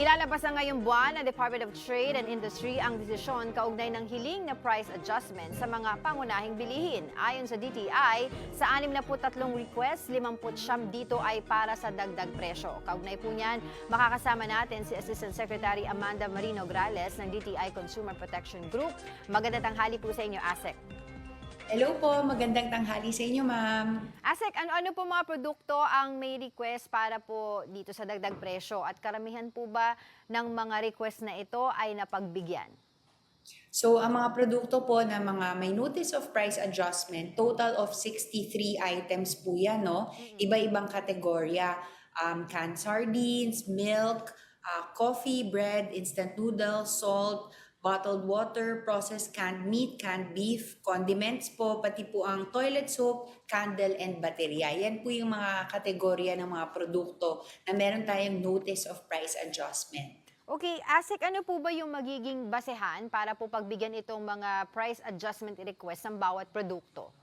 Ilalabas na ngayong buwan ng Department of Trade and Industry ang desisyon kaugnay ng hiling na price adjustment sa mga pangunahing bilihin. Ayon sa DTI, sa 63 requests, 50 dito ay para sa dagdag presyo. Kaugnay po niyan, makakasama natin si Assistant Secretary Amanda Marino Grales ng DTI Consumer Protection Group. Magandang tanghali po sa inyo, ASEC. Hello po, magandang tanghali sa inyo, ma'am. ASEC, ano-ano po mga produkto ang may request para po dito sa dagdag presyo? At karamihan po ba ng mga request na ito ay napagbigyan? So, ang mga produkto po na mga may notice of price adjustment, total of 63 items po yan, no? Iba-ibang kategorya. Um, canned sardines, milk, uh, coffee, bread, instant noodles, salt, bottled water, processed canned meat, canned beef, condiments po, pati po ang toilet soap, candle, and baterya. Yan po yung mga kategorya ng mga produkto na meron tayong notice of price adjustment. Okay, ASEC, ano po ba yung magiging basehan para po pagbigyan itong mga price adjustment request ng bawat produkto?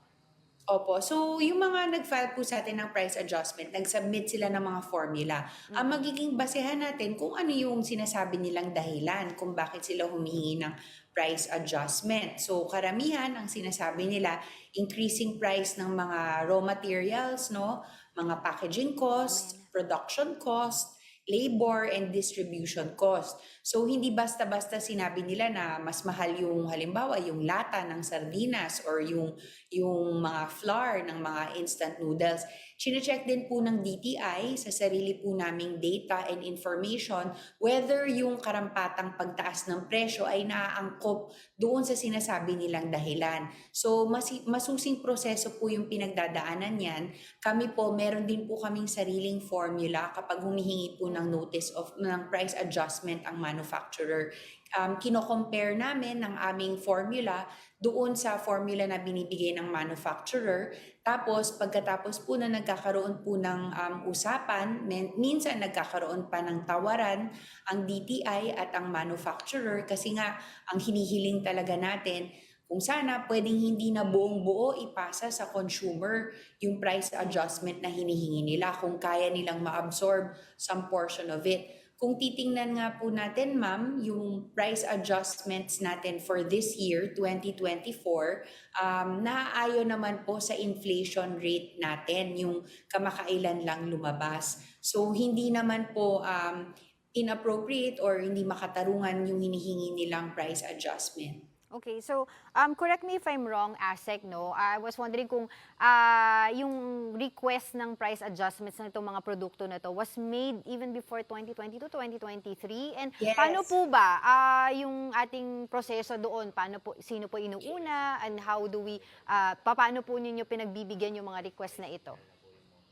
Opo. So, yung mga nag-file po sa atin ng price adjustment, nag-submit sila ng mga formula. Ang magiging basehan natin kung ano yung sinasabi nilang dahilan kung bakit sila humihingi ng price adjustment. So, karamihan ang sinasabi nila, increasing price ng mga raw materials, no? mga packaging cost, production cost, labor and distribution cost. So hindi basta-basta sinabi nila na mas mahal yung halimbawa yung lata ng sardinas or yung yung mga flour ng mga instant noodles. Chine-check din po ng DTI sa sarili po naming data and information whether yung karampatang pagtaas ng presyo ay naaangkop doon sa sinasabi nilang dahilan. So masi- masusing proseso po yung pinagdadaanan niyan. Kami po meron din po kaming sariling formula kapag humihingi po notice of ng price adjustment ang manufacturer. Um, kino-compare namin ng aming formula doon sa formula na binibigay ng manufacturer. Tapos, pagkatapos po na nagkakaroon po ng um, usapan, min- minsan nagkakaroon pa ng tawaran ang DTI at ang manufacturer kasi nga ang hinihiling talaga natin kung sana pwedeng hindi na buong buo ipasa sa consumer yung price adjustment na hinihingi nila kung kaya nilang ma-absorb some portion of it. Kung titingnan nga po natin, ma'am, yung price adjustments natin for this year, 2024, um, naaayon naman po sa inflation rate natin, yung kamakailan lang lumabas. So, hindi naman po um, inappropriate or hindi makatarungan yung hinihingi nilang price adjustment. Okay, so um, correct me if I'm wrong, ASEC, no? I was wondering kung ah, yung request ng price adjustments ng itong mga produkto na to was made even before 2022, 2023? And Yes. paano po ba ah, yung ating proseso doon? Paano po, sino po inuuna? And how do we, ah, paano po ninyo pinagbibigyan yung mga request na ito?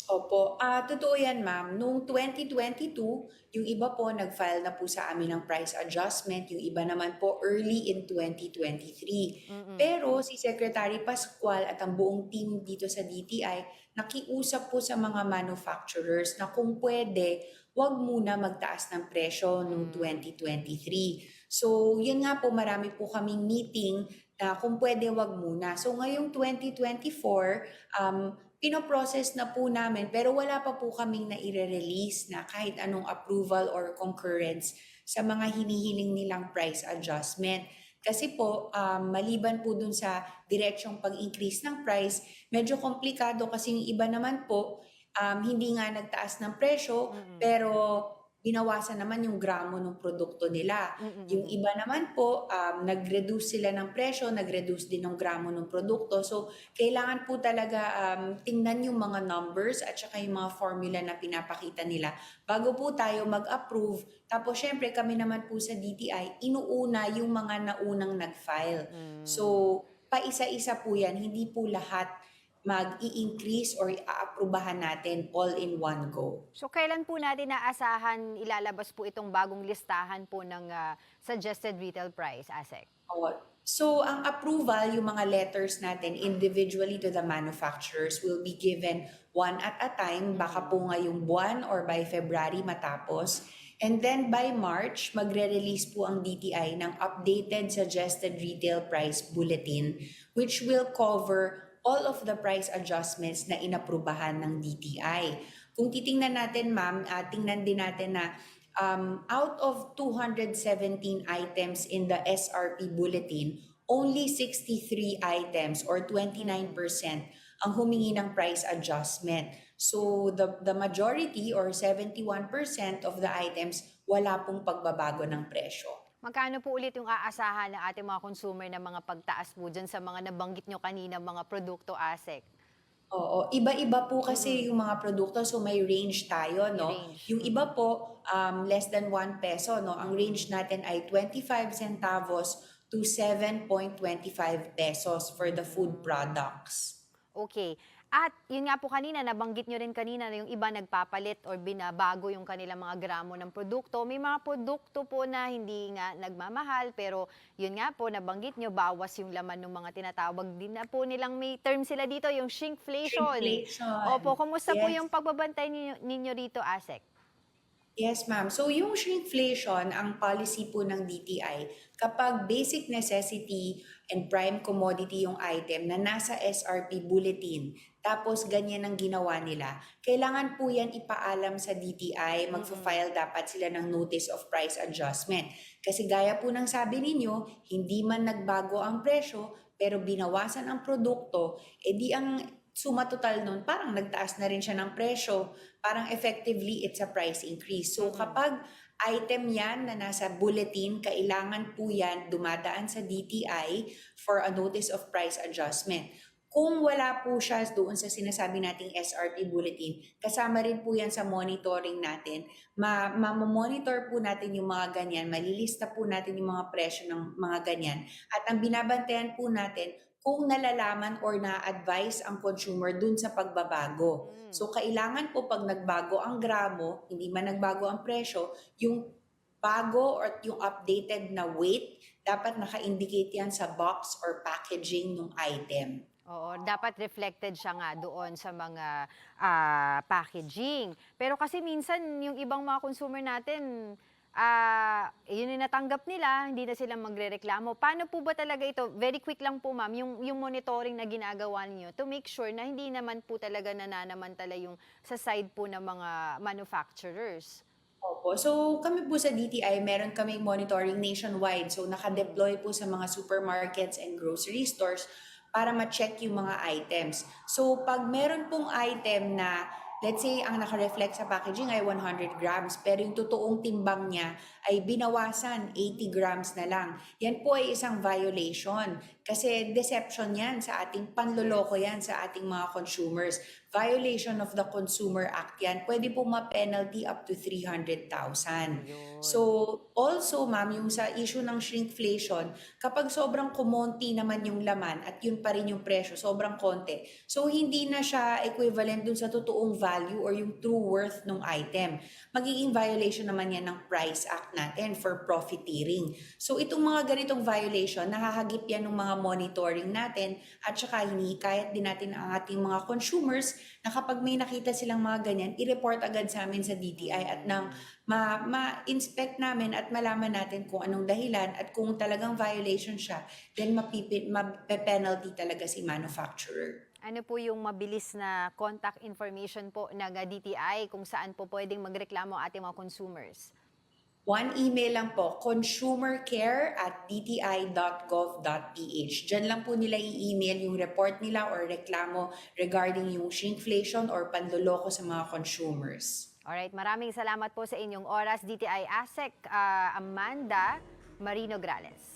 Opo, ah totoo yan ma'am. Noong 2022, yung iba po nag-file na po sa amin ng price adjustment, yung iba naman po early in 2023. Pero si Secretary Pascual at ang buong team dito sa DTI, nakiusap po sa mga manufacturers na kung pwede, wag muna magtaas ng presyo noong 2023. So, yun nga po, marami po kaming meeting na kung pwede, wag muna. So, ngayong 2024, um, pinoprocess na po namin pero wala pa po kaming naire-release na kahit anong approval or concurrence sa mga hinihiling nilang price adjustment. Kasi po, um, maliban po dun sa direksyong pag-increase ng price, medyo komplikado kasi yung iba naman po, um, hindi nga nagtaas ng presyo, pero binawasan naman yung gramo ng produkto nila. Yung iba naman po, um, nag-reduce sila ng presyo, nag-reduce din ng gramo ng produkto. So, kailangan po talaga um, tingnan yung mga numbers at saka yung mga formula na pinapakita nila bago po tayo mag-approve. Tapos, syempre, kami naman po sa DTI, inuuna yung mga naunang nag-file. So, paisa-isa po yan, hindi po lahat mag-i-increase or aaprubahan natin all in one go. So kailan po natin naasahan ilalabas po itong bagong listahan po ng ah, suggested retail price, ASEC? Oo. So, ang approval, yung mga letters natin individually to the manufacturers will be given one at a time. Baka po ngayong buwan or by February matapos. And then by March, magre-release po ang DTI ng updated suggested retail price bulletin which will cover all of the price adjustments na inaprubahan ng DTI. Kung titingnan natin, ma'am, ah, tingnan din natin na um, out of 217 items in the SRP bulletin, only 63 items or 29% ang humingi ng price adjustment. So the the majority or 71% of the items wala pong pagbabago ng presyo. Magkano po ulit yung aasahan ng ating mga consumer na mga pagtaas po dyan sa mga nabanggit nyo kanina mga produkto ASEC? Oo, iba-iba po kasi yung mga produkto so may range tayo, no? range. Yung iba po um, less than 1 peso, no? Ang range natin ay 25 centavos to 7.25 pesos for the food products. Okay. At yun nga po kanina, nabanggit nyo rin kanina na yung iba nagpapalit or binabago yung kanilang mga gramo ng produkto. May mga produkto po na hindi nga nagmamahal pero yun nga po, nabanggit nyo, bawas yung laman ng mga tinatawag din na po nilang may term sila dito, yung shrinkflation. Shrinkflation. Opo, kumusta po Yes. yung pagbabantay ninyo, ninyo rito, ASEC? Yes, ma'am. So yung shrinkflation, ang policy po ng DTI, kapag basic necessity and prime commodity yung item na nasa SRP bulletin, tapos ganyan ang ginawa nila, kailangan po yan ipaalam sa DTI, magfa-file dapat sila ng notice of price adjustment. Kasi gaya po ng sabi ninyo, hindi man nagbago ang presyo, pero binawasan ang produkto, edi ang suma total nun, parang nagtaas na rin siya ng presyo. Parang effectively, it's a price increase. So kapag item yan na nasa bulletin, kailangan po yan dumadaan sa DTI for a notice of price adjustment. Kung wala po siya doon sa sinasabi nating SRP bulletin, kasama rin po yan sa monitoring natin. Ma monitor po natin yung mga ganyan, malilista po natin yung mga presyo ng mga ganyan. At ang binabantayan po natin, kung nalalaman or na-advise ang consumer dun sa pagbabago. So, kailangan po pag nagbago ang gramo, hindi man nagbago ang presyo, yung bago or yung updated na weight, dapat naka-indicate yan sa box or packaging ng item. Oo, dapat reflected siya nga doon sa mga ah, packaging. Pero kasi minsan yung ibang mga consumer natin, ah, yun yung natanggap nila, hindi na sila magrereklamo. Paano po ba talaga ito? Very quick lang po ma'am, yung, yung monitoring na ginagawa niyo to make sure na hindi naman po talaga nananamantala yung sa side po ng mga manufacturers. Opo. So, kami po sa DTI, meron kaming monitoring nationwide. So, naka-deploy po sa mga supermarkets and grocery stores para ma-check yung mga items. So, pag meron pong item na, let's say, ang naka-reflect sa packaging ay 100 grams, pero yung totoong timbang niya ay binawasan 80 grams na lang. Yan po ay isang violation. Kasi deception yan sa ating panloloko yan sa ating mga consumers. Violation of the Consumer Act yan. Pwede po ma-penalty up to 300,000. So, also ma'am, yung sa issue ng shrinkflation, kapag sobrang kumonti naman yung laman at yun pa rin yung presyo, sobrang konti. So, hindi na siya equivalent dun sa totoong value or yung true worth ng item. Magiging violation naman yan ng Price Act natin for profiteering. So, itong mga ganitong violation, nakahagip yan ng mga monitoring natin at saka hinihikayat din natin ang ating mga consumers na kapag may nakita silang mga ganyan, i-report agad sa amin sa DTI at nang ma- ma-inspect namin at malaman natin kung anong dahilan at kung talagang violation siya, then mapipit, mape-penalty talaga si manufacturer. Ano po yung mabilis na contact information po ng DTI kung saan po pwedeng magreklamo ating mga consumers? One email lang po, consumercare at dti.gov.ph. Diyan lang po nila i-email yung report nila or reklamo regarding yung shrinkflation or panloloko sa mga consumers. Alright, maraming salamat po sa inyong oras. DTI ASEC, ah, Amanda Marino Grales.